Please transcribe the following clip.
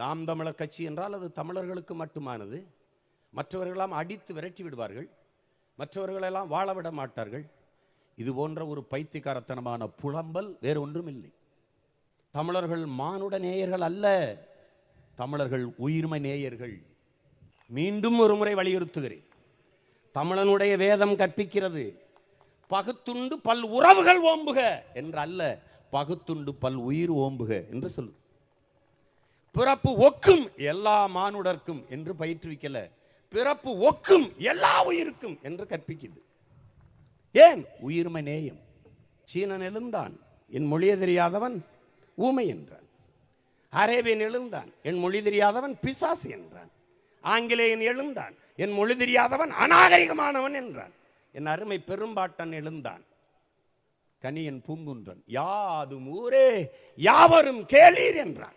நாம் தமிழர் கட்சி என்றால் அது தமிழர்களுக்கு மட்டுமானது. மற்றவர்களெல்லாம் அடித்து விரட்டி விடுவார்கள். மற்றவர்களெல்லாம் வாழ விட மாட்டார்கள். இது போன்ற ஒரு பைத்தியக்காரத்தனமான புலம்பல் வேறு ஒன்றும் இல்லை. தமிழர்கள் மானுட நேயர்கள் அல்ல. தமிழர்கள் உயிர்மை நேயர்கள். மீண்டும் ஒரு முறை வலியுறுத்துகிறேன். தமிழனுடைய வேதம் கற்பிக்கிறது. பகுத்துண்டு பல் உறவுகள் ஓம்புக என்று அல்ல பகுத்துண்டு பல் உயிர் ஓம்புக என்று சொல்லுது. பிறப்பு ஒக்கும் எல்லா மானுடர்க்கும் என்று பயிற்றுவிக்கல. பிறப்பு ஒக்கும் எல்லா உயிருக்கும் என்று கற்பிக்குது. ஏன்? உயிர்மை நேயம். சீனன் எழுந்தான் என் மொழியை தெரியாதவன் ஊமை என்றான். அரேபியன் எழுந்தான் என் மொழி தெரியாதவன் பிசாசு என்றான். ஆங்கிலேயன் எழுந்தான் என் மொழி தெரியாதவன் அநாகரிகமானவன் என்றான். என் அருமை பெரும்பாட்டன் எழுந்தான் கனியன் பூங்குன்றன் யாதும் ஊரே யாவரும் கேளீர் என்றான்.